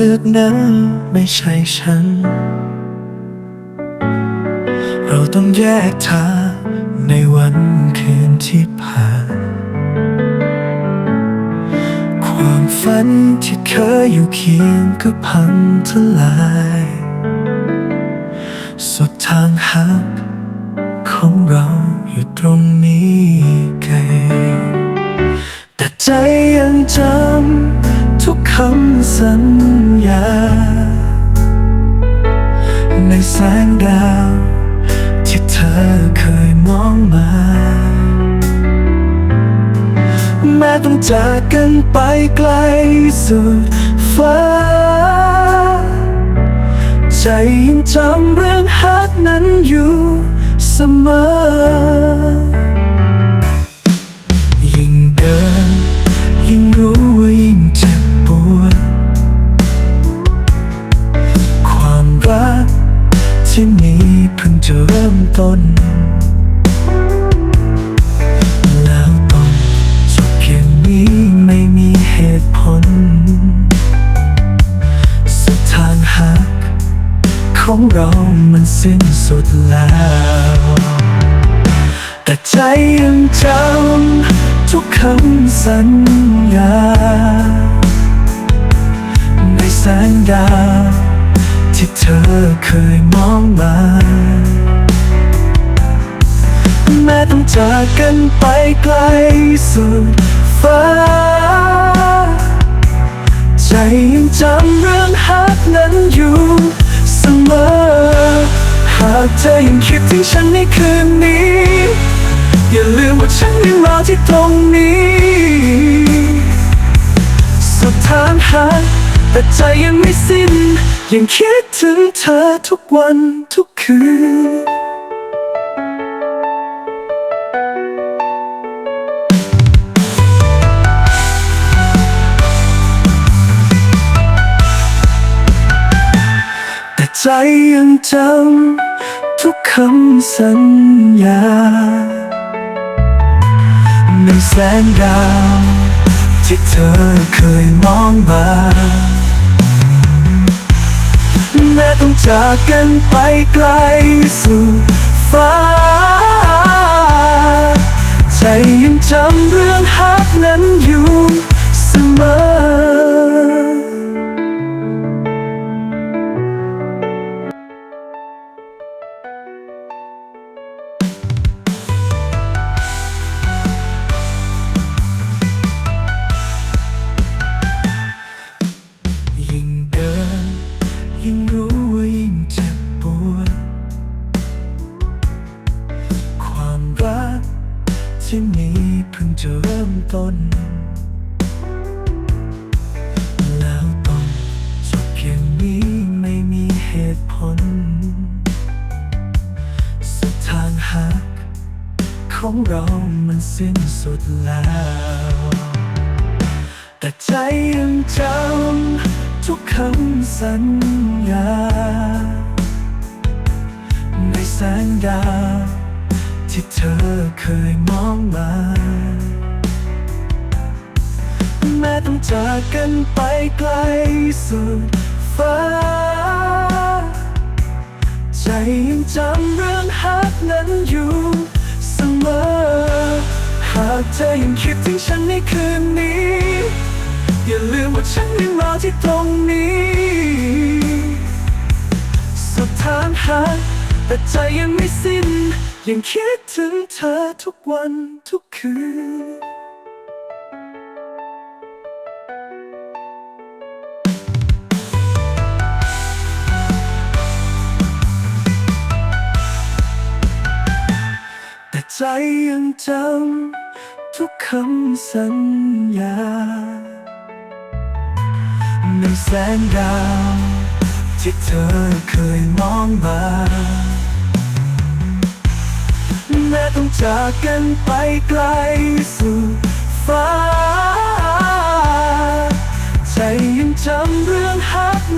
เลือกนั้นไม่ใช่ฉัน เราต้องแยกทางในวันคืนที่ผ่าน ความฝันที่เคยอยู่เคียงก็พังทลาย สุดทางหักของเราอยู่ตรงนี้ แม้ต้องจากกันไปไกลสุดฟ้า ใจยังจำเรื่องฮักนั้นอยู่เสมอยิ่งเดินยิ่งรู้ว่ายิ่งเจ็บปวดความรักที่มีเพิ่งจะเริ่มต้น เรามันสิ้นสุดแล้ว แต่ใจยังจำทุกคำสัญญา ในแสงดาวที่เธอเคยมองมาแม้ต้องจากกันไปไกลากเธอยังคิดถึงฉันในคืนนี้ อย่าลืมว่าฉันยังรอที่ตรงนี้สุดทางหักแต่ใจยังไม่สิ้น ยังคิดถึงเธอทุกวันทุกคืนแต่ใจยังจำ ทุกคำสัญญาหนแสงดาว ที่เธอเคยมองมาแม้ต้องจากกันไปไกลสุดฟ้า ที่มีเพิ่งจะเริ่มต้น แล้วต้องจบเพียงนี้ไม่มีเหตุผล สุดทางหักของเรามันสิ้นสุดแล้ว แต่ใจยังจำทุกคำสัญญา ในแสงดาว ที่เธอเคยมองมา แม้ต้องจากกันไปไกลสุดฟ้า ใจยังจำเรื่องฮักนั้นอยู่เสมอ หากเธอยังคิดถึงฉันในคืนนี้ อย่าลืมว่าฉันยังรอที่ตรงนี้สุดทางหักแต่ใจยังไม่สิ้น ยังคิดถึงเธอทุกวันทุกคืน แต่ใจยังจำทุกคำสัญญา ในแสงดาวที่เธอเคยมองมา จากกันไปไกลสู่ฟ้า ใจยังจำเรื่องฮักน